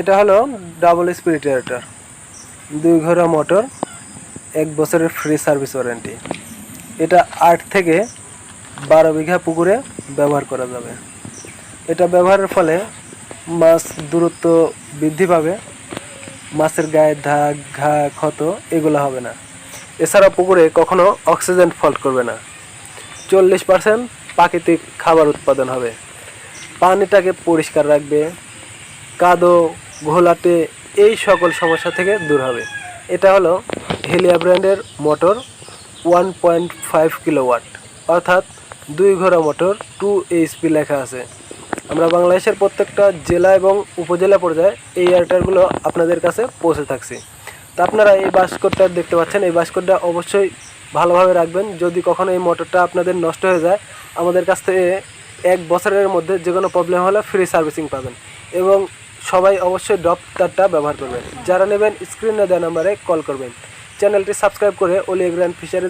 এটা হলো ডাবল স্পিরিটার দুই ঘোড়া মোটর এক বছরের ফ্রি সার্ভিস ওয়ারেন্টি এটা আট থেকে বারো বিঘা পুকুরে ব্যবহার করা যাবে। এটা ব্যবহারের ফলে মাছ দূরত্ব বৃদ্ধি পাবে। মাছের গায়ে দাগ, ঘা, ক্ষত এগুলো হবে না। এছাড়া পুকুরে কখনো অক্সিজেন ফল্ট করবে না। চল্লিশ পার্সেন্ট প্রাকৃতিক খাবার উৎপাদন হবে। পানিটাকে পরিষ্কার রাখবে। কাদো, ঘোলাটে এই সকল সমস্যা থেকে দূর হবে। এটা হলো হেলিয়া ব্র্যান্ডের motor one point five kilowatt. অর্থাৎ দুই ঘোড়া মোটর, টু এইচপি লেখা আছে। আমরা বাংলাদেশের প্রত্যেকটা জেলা এবং উপজেলা পর্যায়ে এই এয়ারটারগুলো আপনাদের কাছে পৌঁছে থাকছি। তো আপনারা এই বাস্কটটা দেখতে পাচ্ছেন। এই বাস্কটটা অবশ্যই ভালোভাবে রাখবেন। যদি কখনো এই মোটরটা আপনাদের নষ্ট হয়ে যায়, আমাদের কাছ থেকে এক বছরের মধ্যে যে কোনো প্রবলেম হলে ফ্রি সার্ভিসিং পাবেন। এবং সবাই অবশ্যই ডপ তারটা ব্যবহার করবেন। যারা নেবেন, স্ক্রিনে দেওয়া নাম্বারে কল করবেন। চ্যানেলটি সাবস্ক্রাইব করে ওলি গ্র্যান্ড ফিশারি